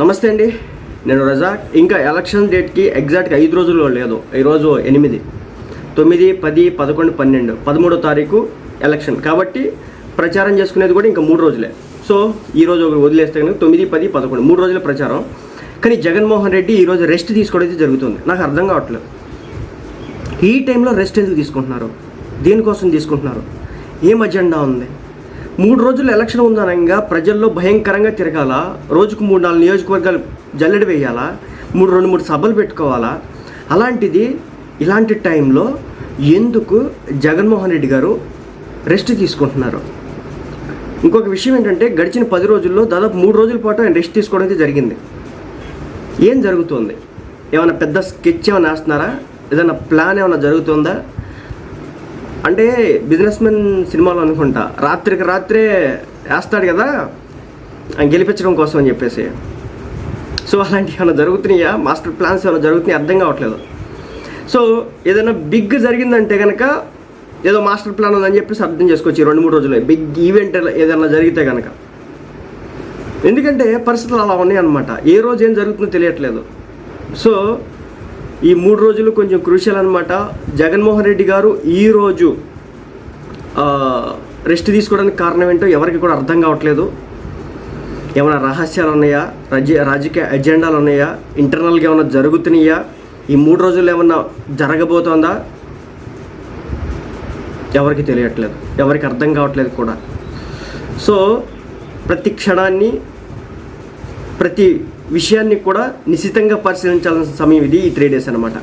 నమస్తే అండి. నేను రజాక్. ఇంకా ఎలక్షన్ డేట్కి ఎగ్జాక్ట్గా ఐదు రోజుల్లో లేదు. ఈరోజు ఎనిమిది. తొమ్మిది పది పదకొండు పన్నెండు. పదమూడో తారీఖు ఎలక్షన్. కాబట్టి ప్రచారం చేసుకునేది కూడా ఇంకా మూడు రోజులే. సో ఈ రోజు వదిలేస్తే కనుక తొమ్మిది పది పదకొండు. మూడు రోజుల ప్రచారం. కానీ జగన్మోహన్ రెడ్డి ఈరోజు రెస్ట్ తీసుకోవడం అయితే జరుగుతుంది. నాకు అర్థం కావట్లేదు. ఈ టైంలో రెస్ట్ ఎందుకు తీసుకుంటున్నారు? దేనికోసం తీసుకుంటున్నారు? ఏం అజెండా ఉంది? మూడు రోజులు ఎలక్షన్ ఉందనంగా ప్రజల్లో భయంకరంగా తిరగాల? రోజుకు మూడు నాలుగు నియోజకవర్గాలు జల్లెడ వేయాలా? మూడు రెండు మూడు సభలు పెట్టుకోవాలా? అలాంటిది ఇలాంటి టైంలో ఎందుకు జగన్మోహన్ రెడ్డి గారు రెస్ట్ తీసుకుంటున్నారు? ఇంకొక విషయం ఏంటంటే గడిచిన పది రోజుల్లో దాదాపు మూడు రోజుల పాటు ఆయన రెస్ట్ తీసుకోవడం అయితే జరిగింది. ఏం జరుగుతుంది? ఏమైనా పెద్ద స్కెచ్ ఏమైనా వేస్తున్నారా? ఏదైనా ప్లాన్ ఏమైనా జరుగుతుందా? అంటే బిజినెస్ మెన్ సినిమాలో అనుకుంటా. రాత్రికి రాత్రే వేస్తాడు కదా గెలిపించడం కోసం అని చెప్పేసి. సో అలాంటివి ఏమైనా జరుగుతున్నాయా? మాస్టర్ ప్లాన్స్ ఏమైనా జరుగుతున్నాయి? అర్థం కావట్లేదు. సో ఏదైనా బిగ్ జరిగిందంటే కనుక ఏదో మాస్టర్ ప్లాన్ ఉందని చెప్పేసి అర్థం చేసుకోవచ్చు రెండు మూడు రోజులు బిగ్ ఈవెంట్ ఏదైనా జరిగితే కనుక ఎందుకంటే పరిస్థితులు అలా ఉన్నాయి అనమాట ఏ రోజు ఏం జరుగుతుందో తెలియట్లేదు. సో ఈ మూడు రోజులు కొంచెం క్రూషియల్ అనమాట జగన్మోహన్ రెడ్డి గారు ఈరోజు రెస్ట్ తీసుకోవడానికి కారణం ఏంటో ఎవరికి కూడా అర్థం కావట్లేదు. ఏమైనా రహస్యాలు ఉన్నాయా? రాజ్య రాజకీయ ఎజెండాలు ఉన్నాయా? ఇంటర్నల్గా ఏమైనా జరుగుతున్నాయా? ఈ మూడు రోజులు ఏమన్నా జరగబోతోందా? ఎవరికి తెలియట్లేదు. ఎవరికి అర్థం కావట్లేదు కూడా. సో ప్రతి క్షణాన్ని ప్రతి విషయాన్ని కూడా నిశితంగా పరిశీలించాల్సిన సమయం ఇది ఈ త్రీ డేస్ అనమాట